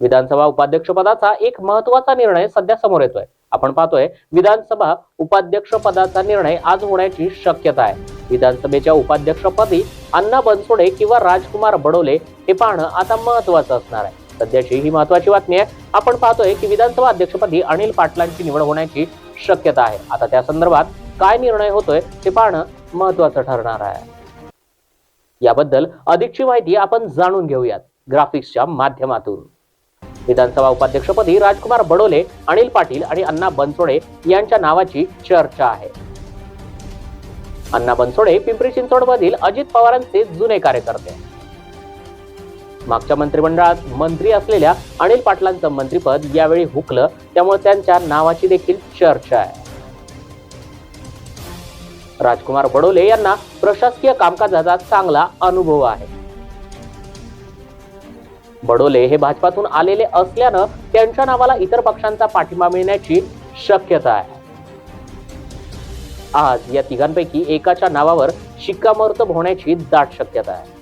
विधानसभा उपाध्यक्षपदाचा एक महत्त्वाचा निर्णय सध्या समोर येतोय. आपण पाहतोय विधानसभा उपाध्यक्ष पदाचा निर्णय आज होण्याची शक्यता आहे. विधानसभेच्या उपाध्यक्षपदी अण्णा बनसोडे किंवा राजकुमार बडोले हे पाहणं आता महत्वाचं असणार आहे. सध्याची ही महत्वाची बातमी आहे. आपण पाहतोय की विधानसभा अध्यक्षपदी अनिल पाटलांची निवड होण्याची शक्यता आहे. आता त्या संदर्भात काय निर्णय होतोय ते पाहणं महत्वाचं ठरणार आहे. याबद्दल अधिकची माहिती आपण जाणून घेऊयात ग्राफिक्सच्या माध्यमातून. विधानसभा उपाध्यक्षपदी राजकुमार बडोले अनिल पाटील आणि अण्णा बनसोडे यांच्या नावाची चर्चा आहे. अण्णा बनसोडे पिंपरी चिंचवडमधील अजित पवारांचे जुने कार्यकर्ते. मागच्या मंत्रिमंडळात मंत्री असलेल्या अनिल पाटलांचं मंत्रीपद यावेळी हुकलं त्यामुळे त्यांच्या नावाची देखील चर्चा आहे. राजकुमार बडोले यांना प्रशासकीय कामकाजाचा चांगला अनुभव आहे. बडोले हे भाजपातून आलेले असल्यानं त्यांच्या नावाला इतर पक्षांचा पाठिंबा मिळण्याची शक्यता आहे. आज या तिघांपैकी एकाच्या नावावर शिक्कामोर्तब होण्याची दाट शक्यता आहे.